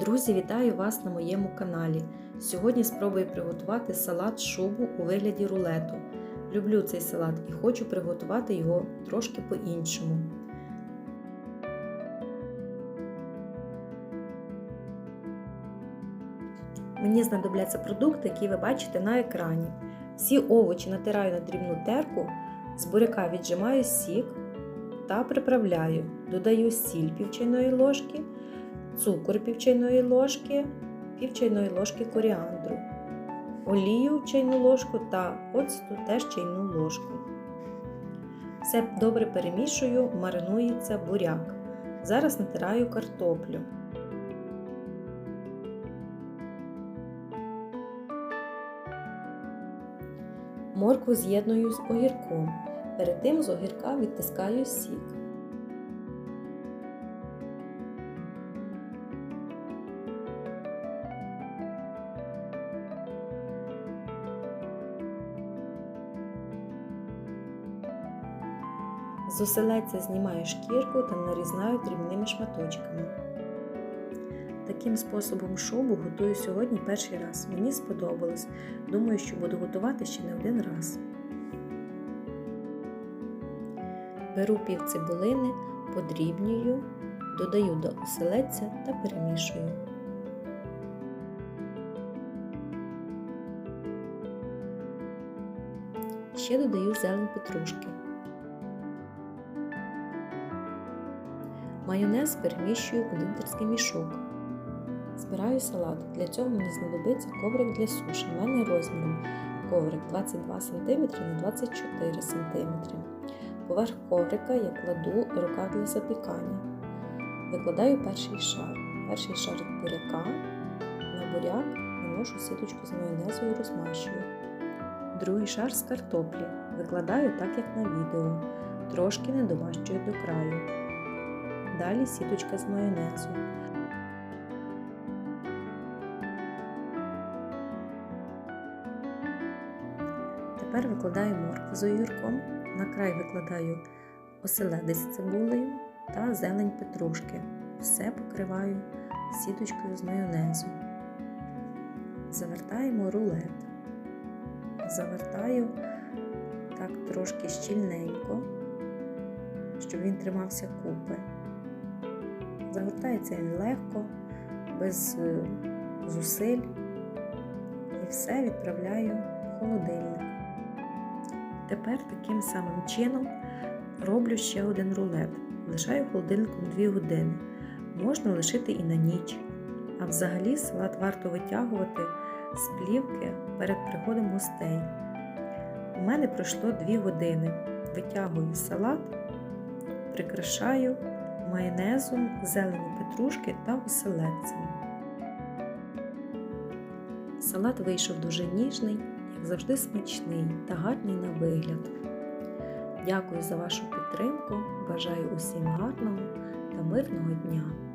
Друзі, вітаю вас на моєму каналі. Сьогодні спробую приготувати салат шубу у вигляді рулету. Люблю цей салат і хочу приготувати його трошки по-іншому. Мені знадобляться продукти, які ви бачите на екрані. Всі овочі натираю на дрібну терку, з буряка віджимаю сік та приправляю. Додаю сіль пів чайної ложки, цукор пів чайної ложки, пів чайної ложки коріандру, олію чайну ложку та оцту теж чайну ложку. Все добре перемішую, маринується буряк. Зараз натираю картоплю. Моркву з'єдную з огірком. Перед тим з огірка відтискаю сік. З оселедця знімаю шкірку та нарізаю дрібними шматочками. Таким способом шубу готую сьогодні перший раз. Мені сподобалось. Думаю, що буду готувати ще не один раз. Беру пів цибулини, подрібнюю, додаю до оселедця та перемішую. Ще додаю зелень петрушки. Майонез переміщую в кондитерський мішок. Збираю салат. Для цього мені знадобиться коврик для суші. У мене розміром коврик 22 см на 24 см. Поверх коврика я кладу рукав для запікання. Викладаю перший шар. Перший шар буряка. На буряк наношу сіточку з майонезу і розмащую. Другий шар з картоплі. Викладаю так, як на відео. Трошки не домащую до краю. Далі сіточка з майонезу. Тепер викладаю моркву з огірком, на край викладаю оселедець з цибулею та зелень петрушки. Все покриваю сіточкою з майонезу. Завертаємо рулет. Завертаю так трошки щільненько, щоб він тримався купи. Загортається він легко, без зусиль. І все відправляю в холодильник. Тепер таким самим чином роблю ще один рулет. Лишаю в холодильнику 2 години. Можна лишити і на ніч. А взагалі салат варто витягувати з плівки перед приходом гостей. У мене пройшло 2 години. Витягую салат, прикрашаю майонезом, зелені петрушки та оселедцем. Салат вийшов дуже ніжний, як завжди смачний та гарний на вигляд. Дякую за вашу підтримку. Бажаю усім гарного та мирного дня!